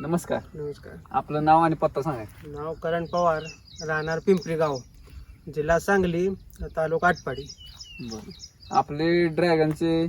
नमस्कार. नमस्कार. आपलं नाव आणि पत्ता सांगा. नाव करण पवार राहणार पिंपरी गाव जिल्हा सांगली तालुका आटपाडी. बरं. आपले ड्रॅगनचे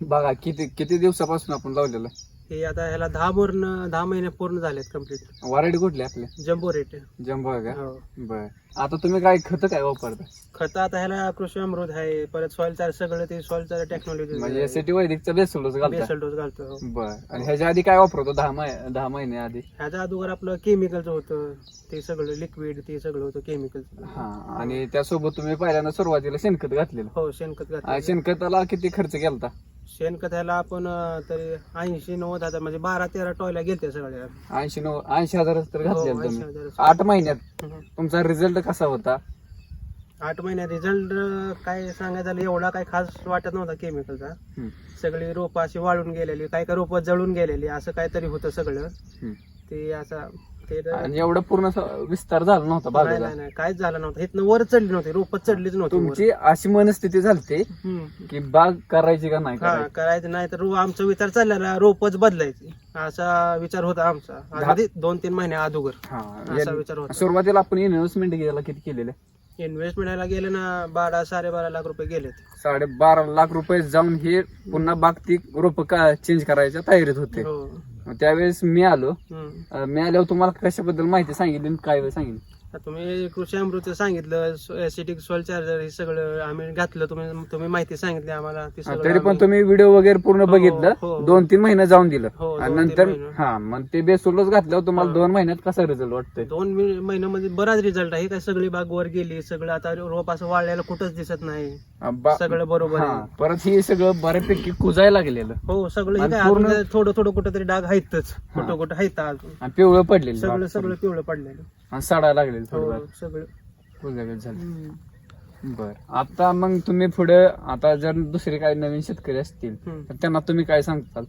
बघा किती किती दिवसापासून आपण लावलेलं? हे आता ह्याला दहा पूर्ण दहा महिने पूर्ण झालेत कंप्लीट वरायटी कुठली आपल्या जम्बो रेट जम्बो आहे का? हो. बर. आता तुम्ही काय खत काय वापरता? खत आता ह्याला कृषी अमृत आहे परत सॉइल चार सगळं ते सॉइल चार टेक्नॉलॉजी म्हणजे एसीटी वैदिकचा बेसोलच घालता? बेसल डोस घालतो हो. बर. आणि ह्याच्या आधी काय वापरतो दहा महि दहा महिने आधी? ह्याच्या अगोदर आपलं केमिकलचं होतं ते सगळं लिक्विड ते सगळं होतं केमिकलचं हा आणि त्यासोबत तुम्ही पहिल्यांदा सुरुवातीला शेणखत घातलेलं. हो शेणखत आणि घातलं शेणखताला किती खर्च केलता? शेणखत ह्याला आपण अं, तरी ऐंशी नव्वद हजार म्हणजे बारा तेरा टॉयला गेलते सगळ्या ऐंशी नऊ ऐंशी हजार तर हो, घातलेलं 80,000 तुम्ही आठ महिन्यात हम्म. तुमचा रिझल्ट कसा होता आठ महिन्यात रिझल्ट काय सांगायचं झालं एवढा काय खास वाटत नव्हता केमिकलचा हम्म. सगळी रोपं अशी वाळून गेलेली काही काही रोपं जळून गेलेली असं काहीतरी होतं सगळं हम्म. ते असं ते तर- आणि एवढं पूर्ण स- विस्तार झाला नव्हता नाही बागेचा नाही नाही काहीच झालं नव्हतं. इथनं वर चढली नव्हती रोपं चढलीच नव्हती वर. तुमची अशी मनस्थिती झालती हम्म. की बाग करायची का नाही हा करायची? करायचं नाही तर रो- आमचा विचार चाललेला रोपच बदलायची. असा विचार होता आमचा. आधी दोन तीन महिन्या अगोदर हा असा विचार होता. सुरुवातीला आपण इन्व्हेस्टमेंट घ्यायला किती केलेले? इन्व्हेस्टमेंटला गेले ना बारा साडेबारा लाख रुपये गेलेत. साडे बारा लाख रुपये जाऊन हे पुन्हा ती रोप का चेंज करायच्या तयारीत होते. हो. मग त्यावेळेस मी आलो. हम्म. अं, मी आल्यावर तुम्हाला कशाबद्दल माहिती सांगितली आणि काय सांगितलं? आता तुम्ही कृषी अमृत सांगितलं एसिटिक सॉइल चार्जर हे सगळं आम्ही घातलं तुम्ही तुम्ही माहिती सांगितली आम्हाला ते हा, सगळं तरी पण आम्ही- तुम्ही व्हिडिओ वगैरे पूर्ण हो, बघितलं हो. दोन तीन महिने जाऊन दिलं हो, आणि दोन-तीन नंतर महिने. हा मग ते बेसोलच घातल्यावर तुम्हाला हा. दोन महिन्यात कसा रिझल्ट वाटतोय दोन महिन्यामध्ये बराच रिझल्ट आहे काय सगळी बाग वर गेली सगळं आता रोप असं वाळलेलं कुठंच दिसत नाही बा- सगळं बरोबर हा, आहे. परत हे सगळं बऱ्यापैकी कुजायला लागलेलं. हो सगळं हे काय पूर्ण- थोडं थोडं कुठं तरी डाग आहेतच. हा. कुठं कुठं आहेत अजून आणि पिवळं पडलेलं सगळं सगळं. पिवळं पडलेलं. आणि सडायला लागलेलं हो थोडं सगळं. कुजागत झालं. हम्म. बर. आता मग तुम्ही पुढे आता जर दुसरे काही नवीन शेतकरी असतील हम्म. तर त्यांना तुम्ही काय सांगताल?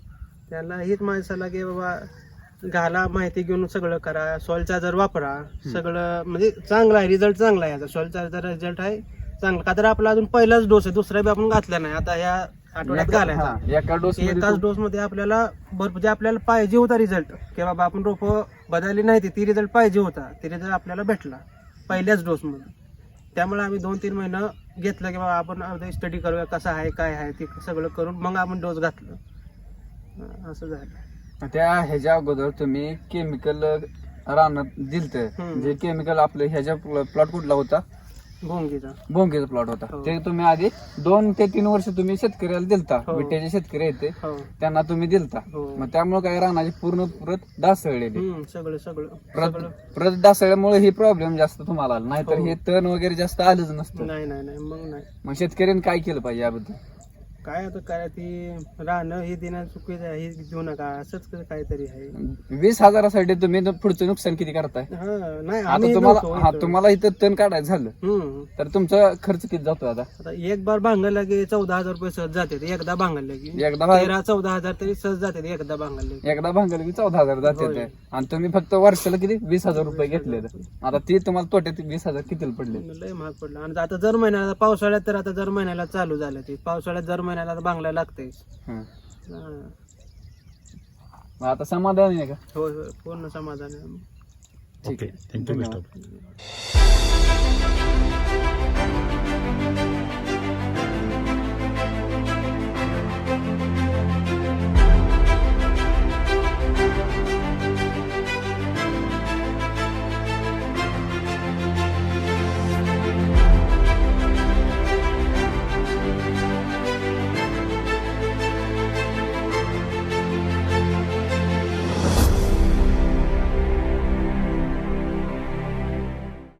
त्याला हीच माणसाला की बाबा घाला माहिती घेऊन सगळं करा. सॉइल चार्जर वापरा सगळं म्हणजे चांगला आहे रिझल्ट चांगला आहे. आता सॉइल चार्जर रिझल्ट आहे चांगला. का तर आपला अजून पहिलाच डोस आहे दुसरा बी आपण घातला नाही. आता ह्या आठवड्यात एका- घालायचा हा, एका डोस एकाच डोस मध्ये आपल्याला भरपूर जे आपल्याला पाहिजे होता रिझल्ट की बाबा आपण रोप बदलली नाही ती ती रिझल्ट पाहिजे होता. ती रिझल्ट आपल्याला भेटला. पहिल्याच डोस मध्ये त्यामुळे आम्ही दोन तीन महिनं घेतलं की बाबा आपण स्टडी करूया कसं आहे काय आहे ते सगळं करून मग आपण डोस घातलं. असं झालं. त्या ह्याच्या अगोदर तुम्ही केमिकल रानात दिलत. हम्म. जे केमिकल आपलं ह्याच्या प्लॉट कुठला होता? भोंगीचा. भोंगीचा प्लॉट होता. हो. ते तुम्ही आधी दोन ते तीन वर्ष तुम्ही शेतकऱ्याला दिलता. हो. विट्याचे शेतकरी येते हो. त्यांना तुम्ही दिलता. हो. मग त्यामुळे काय रानाची पूर्ण परत डासळलेली हम्म, सगळं सगळं परत सगळं. परत डासळल्यामुळे हे प्रॉब्लेम जास्त तुम्हाला आला. नाहीतर हो. हे तण वगैरे जास्त आलंच नसतं. नाही नाही नाही. मग नाही. मग शेतकऱ्यांनी काय केलं पाहिजे याबद्दल? काय आता काय ती राहणं हे देणं चुकीचं आहे हे देऊ नका असंच काहीतरी आहे. वीस हजारासाठी तुम्ही पुढचं नुकसान किती करताय? हा नाही आता आम्ही तुम्हाला हा इथं. तुम्हाला इथं तण काढायचं झालं. हम्म. तर तुमचा खर्च किती जातो आता? आता एक बार भांगरला की चौदा हजार रुपये सहज जाते एकदा भांगरले की एकदा भा- तेरा चौदा हजार तरी सहज जाते एकदा भांगरले की. एकदा भांगलं की चौदा हजार जाते. ते. आणि तुम्ही फक्त वर्षाला किती? वीस हजार रुपये घेतले आता ते तुम्हाला तोट्यात वीस हजार किती पडले? लय महाग पडलं. आणि आता दर महिन्याला पावसाळ्यात तर आता दर महिन्याला चालू झालं ते. पावसाळ्यात दर महिन्याला बांगला हं. हा. मग आता समाधान आहे का होय होय पूर्ण समाधान आहे ठीक आहे थँक्यू बेस्ट धन्यवाद.